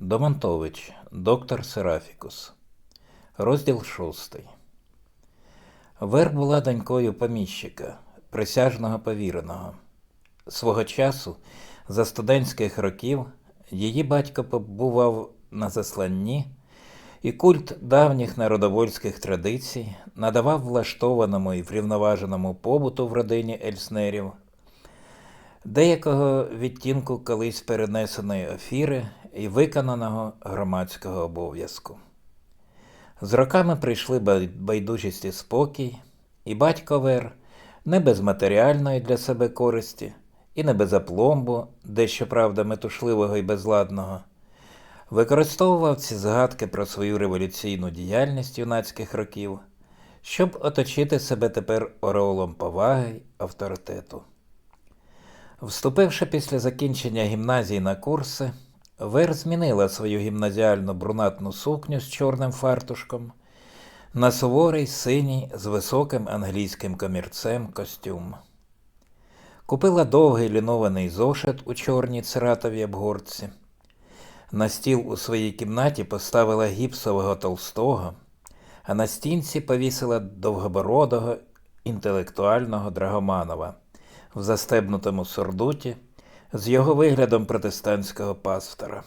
Домонтович, доктор Серафікус. Розділ шостий. Вер була донькою поміщика, присяжного повіреного. Свого часу, за студентських років, її батько побував на засланні, і культ давніх народовольських традицій надавав влаштованому і врівноваженому побуту в родині Ельснерів деякого відтінку колись перенесеної офіри і виконаного громадського обов'язку. З роками прийшли байдужість і спокій, і батько Вер не без матеріальної для себе користі, і не без апломбу, дещо правда метушливого і безладного, використовував ці згадки про свою революційну діяльність юнацьких років, щоб оточити себе тепер ореолом поваги й авторитету. Вступивши після закінчення гімназії на курси, Вер змінила свою гімназіальну брунатну сукню з чорним фартушком на суворий синій з високим англійським комірцем костюм. Купила довгий лінований зошит у чорній циратовій обгорці. На стіл у своїй кімнаті поставила гіпсового толстого, а на стінці повісила довгобородого інтелектуального Драгоманова в застебнутому сурдуті з його виглядом протестантського пастора.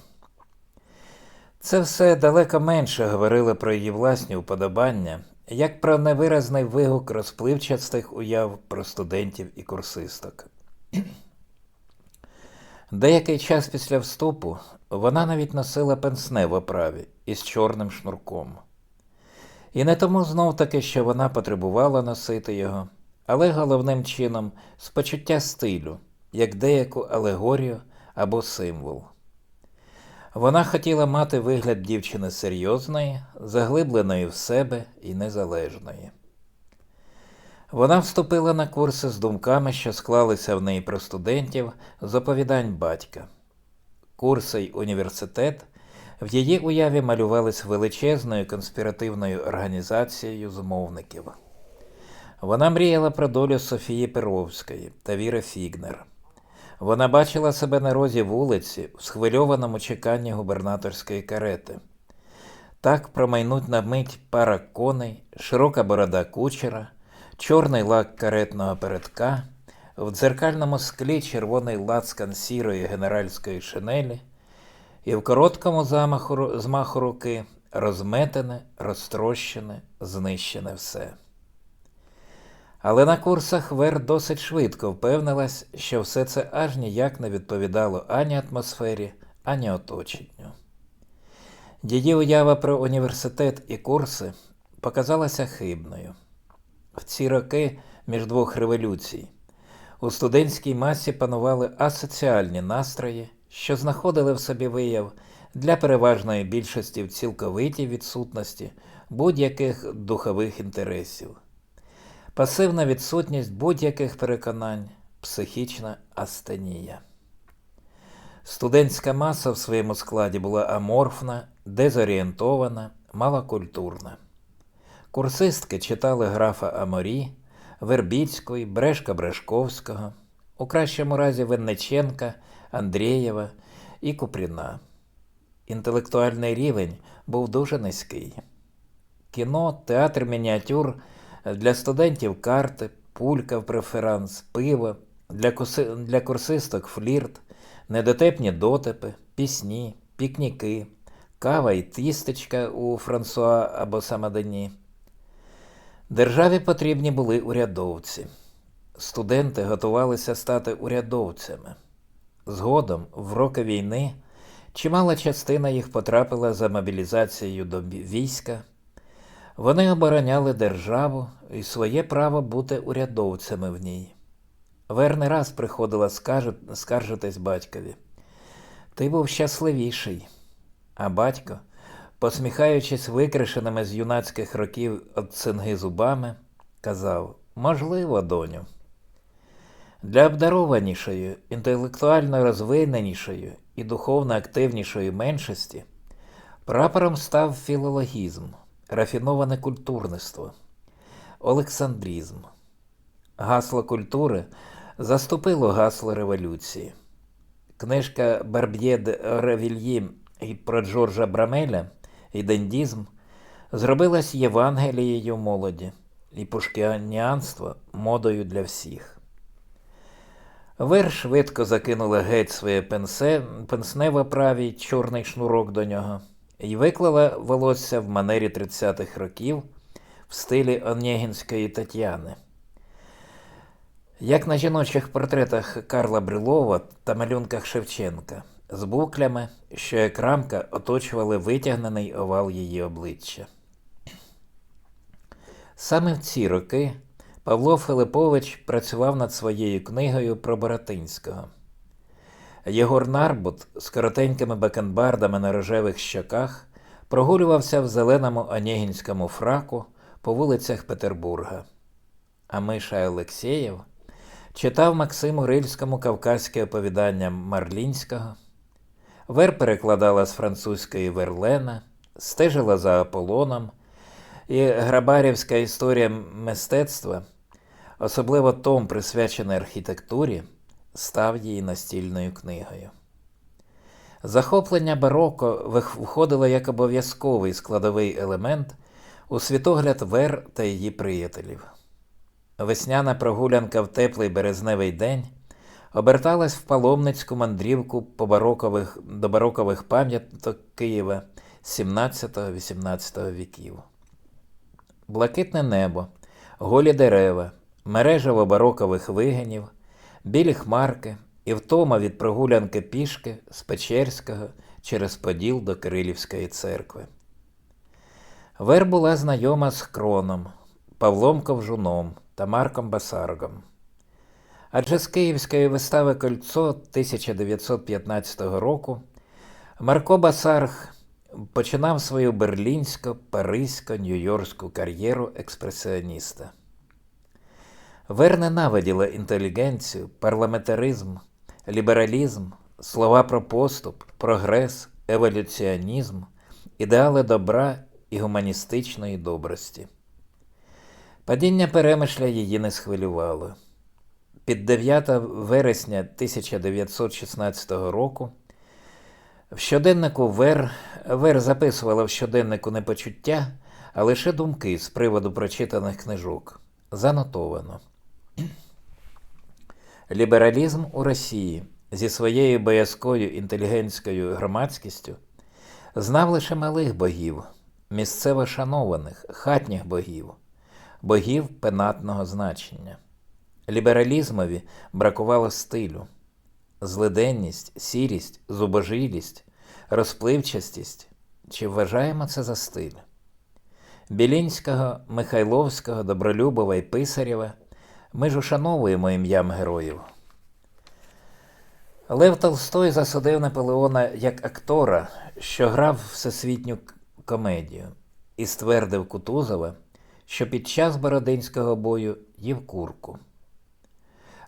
Це все далеко менше говорило про її власні уподобання, як про невиразний вигук розпливчастих уяв про студентів і курсисток. Деякий час після вступу вона навіть носила пенсне в оправі із чорним шнурком. І не тому знов таки, що вона потребувала носити його, але головним чином з почуття стилю, як деяку алегорію або символ. Вона хотіла мати вигляд дівчини серйозної, заглибленої в себе і незалежної. Вона вступила на курси з думками, що склалися в неї про студентів з оповідань батька. Курси й університет в її уяві малювались величезною конспіративною організацією змовників. Вона мріяла про долю Софії Перовської та Віри Фігнер. Вона бачила себе на розі вулиці в схвильованому чеканні губернаторської карети. Так промайнуть на мить пара коней, широка борода кучера, чорний лак каретного передка, в дзеркальному склі червоний лацкан сірої генеральської шинелі, і в короткому замаху, змаху руки розметене, розтрощене, знищене все. Але на курсах Вер досить швидко впевнилась, що все це аж ніяк не відповідало ані атмосфері, ані оточенню. Її уява про університет і курси показалася хибною. В ці роки між двох революцій у студентській масі панували асоціальні настрої, що знаходили в собі вияв для переважної більшості в цілковитій відсутності будь-яких духових інтересів пасивна відсутність будь-яких переконань, психічна астенія. Студентська маса в своєму складі була аморфна, дезорієнтована, малокультурна. Курсистки читали графа Аморі, Вербіцької, Брешка Брешковського, у кращому разі Винниченка, Андрієва і Купріна. Інтелектуальний рівень був дуже низький. Кіно, театр мініатюр для студентів карти, пулька в преферанс, пиво, для, куси... для курсисток флірт, недотепні дотипи, пісні, пікніки, кава і тістечка у Франсуа або Самадені. Державі потрібні були урядовці. Студенти готувалися стати урядовцями. Згодом, в роки війни, чимала частина їх потрапила за мобілізацією до війська. Вони обороняли державу і своє право бути урядовцями в ній. Вер раз приходила скаржитись батькові. Ти був щасливіший. А батько, посміхаючись викришеними з юнацьких років від цинги зубами, казав: Можливо, доню. Для обдарованішої, інтелектуально розвиненішої і духовно активнішої меншості прапором став філологізм, рафіноване культурництво, олександрізм. Гасло культури заступило гасло революції. Книжка Барб'є де Ревільї про Джорджа Брамеля і дендізм зробилась Євангелією молоді і пушкіаніанство модою для всіх. Вер швидко закинула геть своє пенсе, пенсне в оправі чорний шнурок до нього і виклала волосся в манері 30-х років в стилі Онєгінської Тетяни. Як на жіночих портретах Карла Брилова та малюнках Шевченка, з буклями, що як рамка оточували витягнений овал її обличчя. Саме в ці роки Павло Филипович працював над своєю книгою про Боротинського. Єгор Нарбут з коротенькими бакенбардами на рожевих щоках прогулювався в зеленому онєгінському фраку по вулицях Петербурга. А Миша Олексєєв читав Максиму Рильському кавказьке оповідання Марлінського, Вер перекладала з французької Верлена, стежила за Аполлоном, і Грабарівська історія мистецтва, особливо том, присвячений архітектурі, став її настільною книгою. Захоплення бароко входило як обов'язковий складовий елемент у світогляд Вер та її приятелів. Весняна прогулянка в теплий березневий день оберталась в паломницьку мандрівку по барокових, до барокових пам'яток Києва 17-18 віків. Блакитне небо, голі дерева, мережево барокових вигинів, білі хмарки і втома від прогулянки пішки з Печерського через Поділ до Кирилівської церкви. Вер була знайома з Кроном, Павлом Ковжуном та Марком Басаргом. Адже з Київської вистави Кольцо 1915 року Марко Басарг починав свою берлінсько, паризько, нью-йоркську кар'єру експресіоніста. Вер ненавиділа інтелігенцію, парламентаризм, лібералізм, слова про поступ, прогрес, еволюціонізм, ідеали добра і гуманістичної добрості. Падіння перемишля її не схвилювало. Під 9 вересня 1916 року в щоденнику Вер Вер записувала в щоденнику не почуття, а лише думки з приводу прочитаних книжок. Занотовано. Лібералізм у Росії зі своєю боязкою інтелігентською громадськістю знав лише малих богів, місцево шанованих, хатніх богів, богів пенатного значення. Лібералізмові бракувало стилю, злиденність, сірість, зубожілість, розпливчастість. Чи вважаємо це за стиль? Білінського, Михайловського, Добролюбова і Писарєва ми ж ушановуємо ім'ям героїв. Лев Толстой засудив Наполеона як актора, що грав всесвітню комедію, і ствердив Кутузова, що під час Бородинського бою їв курку.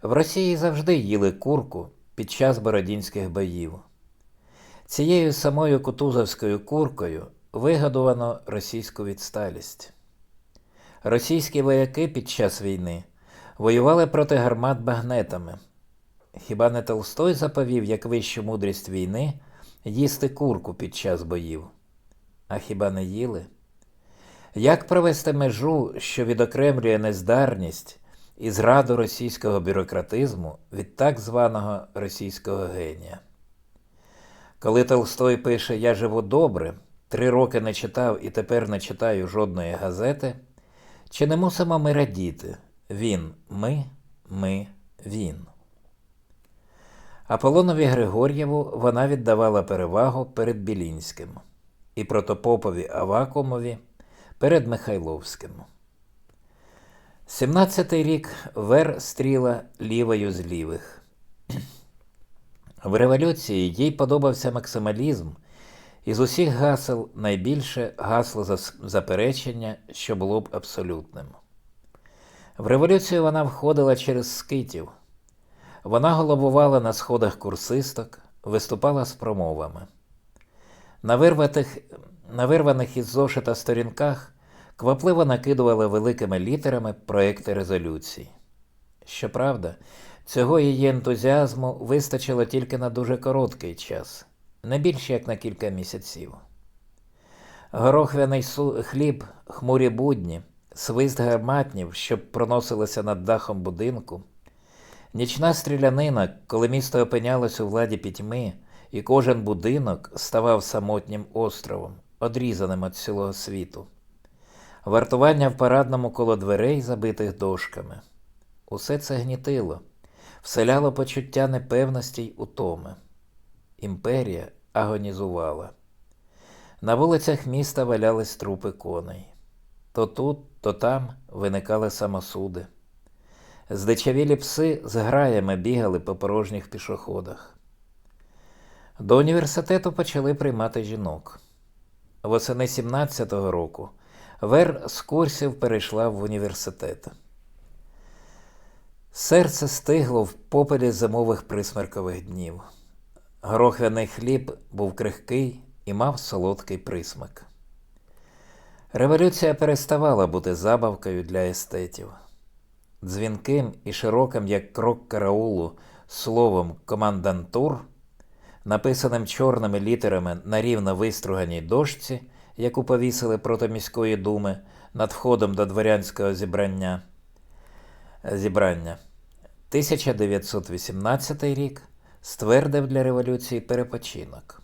В Росії завжди їли курку під час бородінських боїв. Цією самою кутузовською куркою вигадувано російську відсталість. Російські вояки під час війни воювали проти гармат багнетами. Хіба не Толстой заповів як вищу мудрість війни їсти курку під час боїв? А хіба не їли? Як провести межу, що відокремлює нездарність і зраду російського бюрократизму від так званого російського генія? Коли Толстой пише Я живу добре, три роки не читав і тепер не читаю жодної газети, чи не мусимо ми радіти? Він, ми, ми, він. Аполлонові Григор'єву вона віддавала перевагу перед Білінським і протопопові Авакумові перед Михайловським. 17-й рік Вер стріла лівою з лівих. В революції їй подобався максималізм, і з усіх гасел найбільше гасло заперечення, що було б абсолютним. В революцію вона входила через скитів. Вона головувала на сходах курсисток, виступала з промовами. На вирватих, на вирваних із зошита сторінках квапливо накидувала великими літерами проекти резолюцій. Щоправда, цього її ентузіазму вистачило тільки на дуже короткий час, не більше як на кілька місяців. Горохвяний хліб, хмурі будні, свист гарматнів, що проносилися над дахом будинку, нічна стрілянина, коли місто опинялось у владі пітьми, і кожен будинок ставав самотнім островом, одрізаним від цілого світу. Вартування в парадному коло дверей, забитих дошками. Усе це гнітило, вселяло почуття непевності й утоми. Імперія агонізувала. На вулицях міста валялись трупи коней. То тут, то там виникали самосуди. Здичавілі пси з граями бігали по порожніх пішоходах. До університету почали приймати жінок. Восени 17-го року Вер з курсів перейшла в університет. Серце стигло в попелі зимових присмеркових днів. Горохвяний хліб був крихкий і мав солодкий присмак. Революція переставала бути забавкою для естетів. Дзвінким і широким, як крок караулу, словом командантур, написаним чорними літерами на рівно виструганій дошці, яку повісили проти міської думи над входом до дворянського зібрання. зібрання. 1918 рік ствердив для революції перепочинок.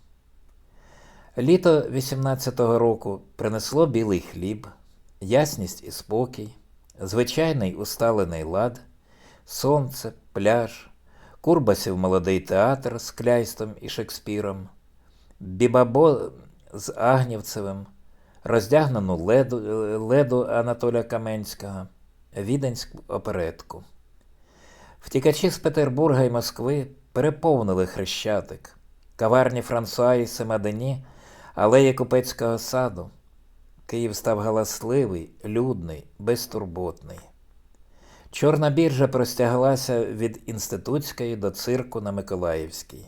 Літо 18-го року принесло білий хліб, ясність і спокій, звичайний усталений лад, сонце, пляж, Курбасів молодий театр з Кляйстом і Шекспіром, Бібабо з Агнівцевим, роздягнену леду, леду Анатоля Каменського, Віденську оперетку. Втікачі з Петербурга і Москви переповнили Хрещатик, каварні Франсуа і Семадені, алеї Купецького саду. Київ став галасливий, людний, безтурботний. Чорна біржа простяглася від Інститутської до цирку на Миколаївській.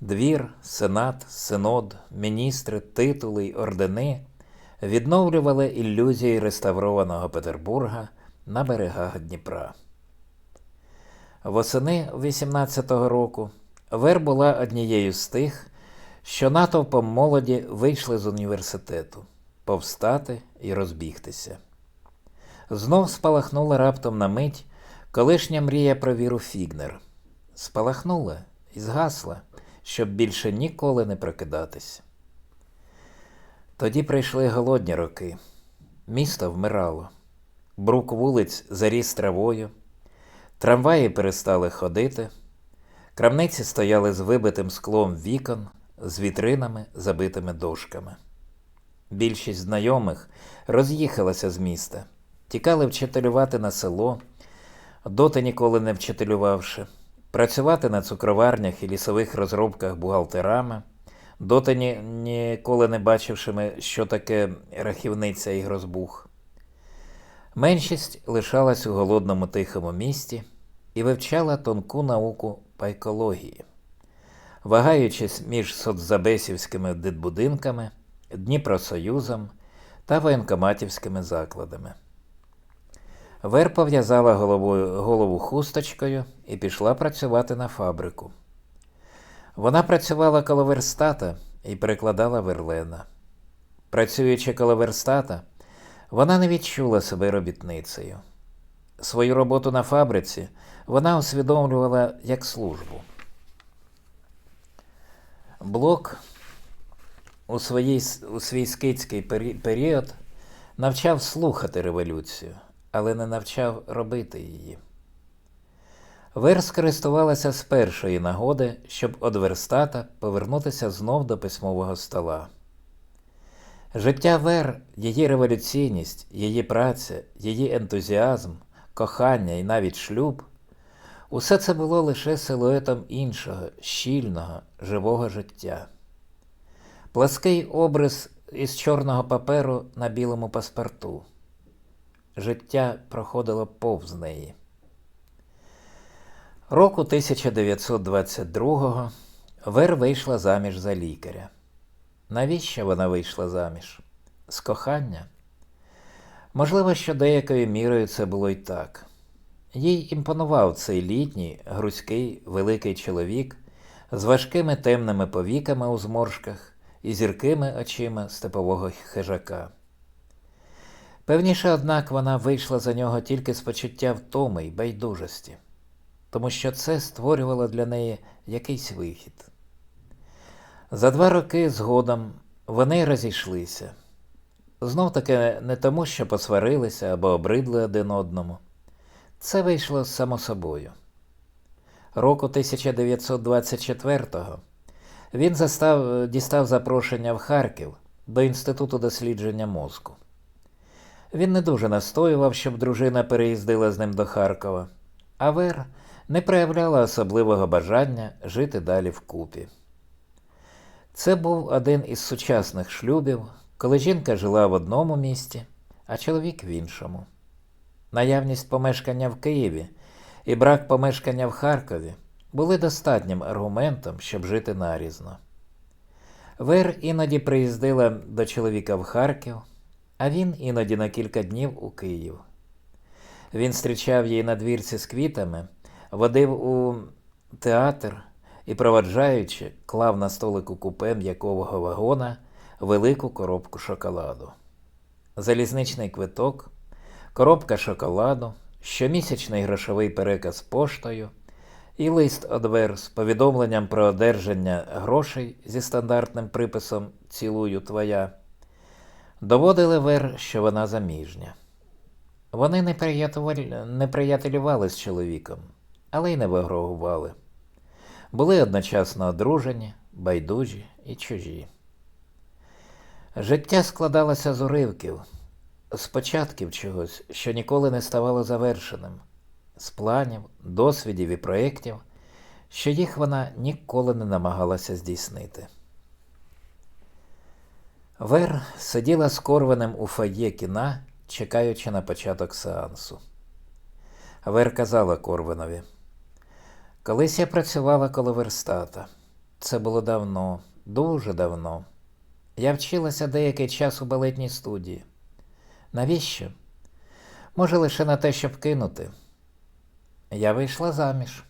Двір, сенат, синод, міністри, титули й ордени відновлювали ілюзії реставрованого Петербурга на берегах Дніпра. Восени 18-го року Вер була однією з тих, що натовпом молоді вийшли з університету повстати і розбігтися. Знов спалахнула раптом на мить колишня мрія про віру Фігнер. Спалахнула і згасла, щоб більше ніколи не прокидатись. Тоді прийшли голодні роки. Місто вмирало. Брук вулиць заріс травою, трамваї перестали ходити, крамниці стояли з вибитим склом вікон, з вітринами, забитими дошками. Більшість знайомих роз'їхалася з міста, тікали вчителювати на село, доти ніколи не вчителювавши, працювати на цукроварнях і лісових розробках бухгалтерами, доти ні, ніколи не бачившими, що таке рахівниця і грозбух. Меншість лишалась у голодному тихому місті і вивчала тонку науку пайкології, вагаючись між соцзабесівськими дитбудинками, Дніпросоюзом та воєнкоматівськими закладами. Вер пов'язала головою, голову хусточкою і пішла працювати на фабрику. Вона працювала коло верстата і перекладала верлена. Працюючи коло верстата, вона не відчула себе робітницею. Свою роботу на фабриці вона усвідомлювала як службу. Блок у, своїй, у свій скидський період навчав слухати революцію, але не навчав робити її. Вер скористувалася з першої нагоди, щоб од верстата повернутися знов до письмового стола. Життя Вер, її революційність, її праця, її ентузіазм, кохання і навіть шлюб усе це було лише силуетом іншого, щільного, живого життя. Плаский образ із чорного паперу на білому паспорту. Життя проходило повз неї. Року 1922-го Вер вийшла заміж за лікаря. Навіщо вона вийшла заміж? З кохання? Можливо, що деякою мірою це було й так. Їй імпонував цей літній, грузький, великий чоловік з важкими темними повіками у зморшках і зіркими очима степового хижака. Певніше, однак, вона вийшла за нього тільки з почуття втоми й байдужості, тому що це створювало для неї якийсь вихід. За два роки згодом вони розійшлися. Знов таки не тому, що посварилися або обридли один одному. Це вийшло само собою. Року 1924-го він застав, дістав запрошення в Харків до Інституту дослідження мозку. Він не дуже настоював, щоб дружина переїздила з ним до Харкова, а Вер не проявляла особливого бажання жити далі вкупі. Це був один із сучасних шлюбів, коли жінка жила в одному місті, а чоловік в іншому. Наявність помешкання в Києві і брак помешкання в Харкові були достатнім аргументом, щоб жити нарізно. Вер іноді приїздила до чоловіка в Харків, а він іноді на кілька днів у Київ. Він зустрічав її на двірці з квітами, водив у театр і, проваджаючи, клав на столику купе м'якового вагона велику коробку шоколаду. Залізничний квиток, коробка шоколаду, щомісячний грошовий переказ поштою і лист одвер з повідомленням про одержання грошей зі стандартним приписом Цілую твоя. Доводили Вер, що вона заміжня. Вони не, приятелювали, з чоловіком, але й не вигрогували. Були одночасно одружені, байдужі і чужі. Життя складалося з уривків, з початків чогось, що ніколи не ставало завершеним, з планів, досвідів і проєктів, що їх вона ніколи не намагалася здійснити. Вер сиділа з Корвинем у фойє кіна, чекаючи на початок сеансу. Вер казала Корвинові, колись я працювала коло верстата. Це було давно, дуже давно. Я вчилася деякий час у балетній студії. Навіщо? Може, лише на те, щоб кинути. Я вийшла заміж.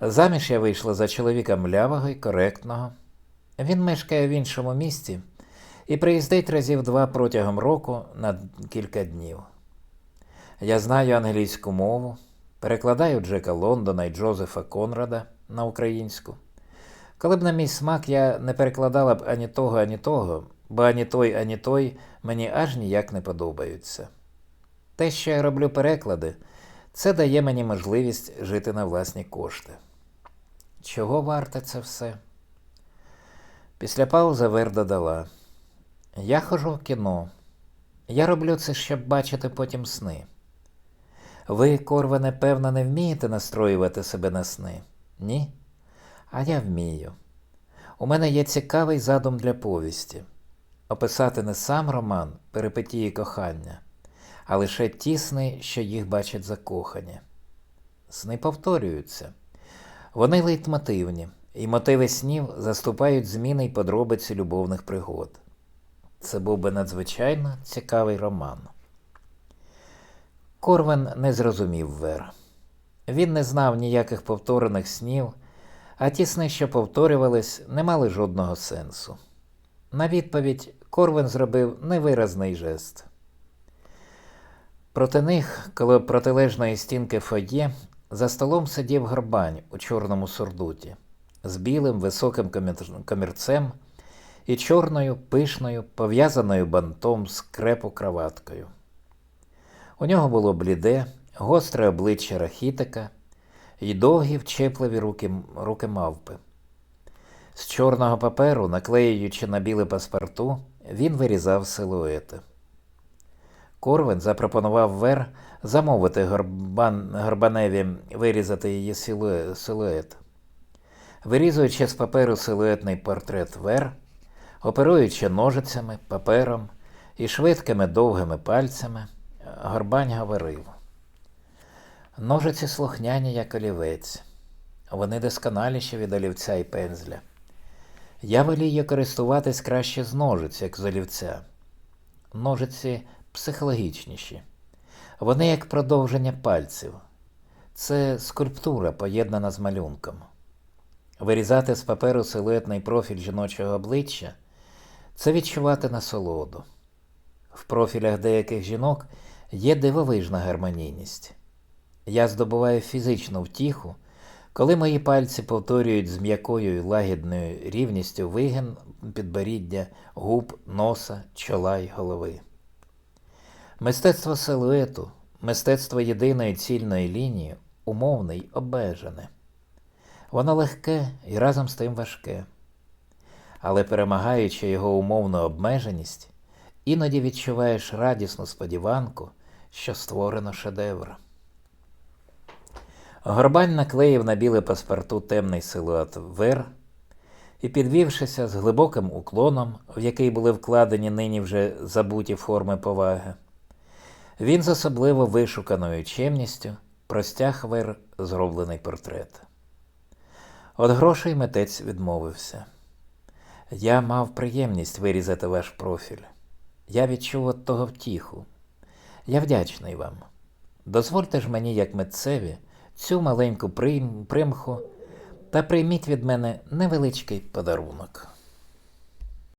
Заміж я вийшла за чоловіка млявого і коректного. Він мешкає в іншому місті і приїздить разів два протягом року на кілька днів. Я знаю англійську мову, перекладаю Джека Лондона і Джозефа Конрада на українську. Коли б на мій смак я не перекладала б ані того, ані того, бо ані той, ані той мені аж ніяк не подобаються. Те, що я роблю переклади, це дає мені можливість жити на власні кошти. Чого варте це все? Після паузи Вер додала. Я ходжу в кіно. Я роблю це, щоб бачити потім сни. Ви, Корване, певно, не вмієте настроювати себе на сни? Ні? А я вмію. У мене є цікавий задум для повісті описати не сам роман перипетії кохання, а лише ті сни, що їх бачать закохані. Сни повторюються. Вони лейтмотивні, і мотиви снів заступають зміни й подробиці любовних пригод. Це був би надзвичайно цікавий роман. Корвен не зрозумів Вер. Він не знав ніяких повторених снів, а ті сни, що повторювались, не мали жодного сенсу. На відповідь Корвен зробив невиразний жест. Проти них, коло протилежної стінки фоє, за столом сидів горбань у чорному сурдуті з білим високим комірцем і чорною пишною, пов'язаною бантом скрепу краваткою. У нього було бліде, гостре обличчя рахітика і довгі вчепливі руки, руки мавпи. З чорного паперу, наклеюючи на біле паспорту, він вирізав силуети. Корвин запропонував Вер замовити горбан, Горбаневі вирізати її силует. Вирізуючи з паперу силуетний портрет Вер, оперуючи ножицями, папером і швидкими довгими пальцями, Горбань говорив. Ножиці слухняні, як олівець. Вони досконаліші від олівця і пензля. Я волію користуватись краще з ножиць, як з олівця. Ножиці психологічніші. Вони як продовження пальців. Це скульптура, поєднана з малюнком. Вирізати з паперу силуетний профіль жіночого обличчя це відчувати насолоду. В профілях деяких жінок є дивовижна гармонійність. Я здобуваю фізичну втіху, коли мої пальці повторюють з м'якою і лагідною рівністю вигин підборіддя, губ, носа, чола й голови. Мистецтво силуету, мистецтво єдиної цільної лінії умовне й обмежене. Воно легке і разом з тим важке. Але перемагаючи його умовну обмеженість, іноді відчуваєш радісну сподіванку, що створено шедевр. Горбань наклеїв на біле паспорту темний силует Вер і, підвівшися з глибоким уклоном, в який були вкладені нині вже забуті форми поваги, він з особливо вишуканою чемністю простяг Вер зроблений портрет. От грошей митець відмовився. Я мав приємність вирізати ваш профіль. Я відчув от того втіху. Я вдячний вам. Дозвольте ж мені, як митцеві, цю маленьку прим- примху та прийміть від мене невеличкий подарунок.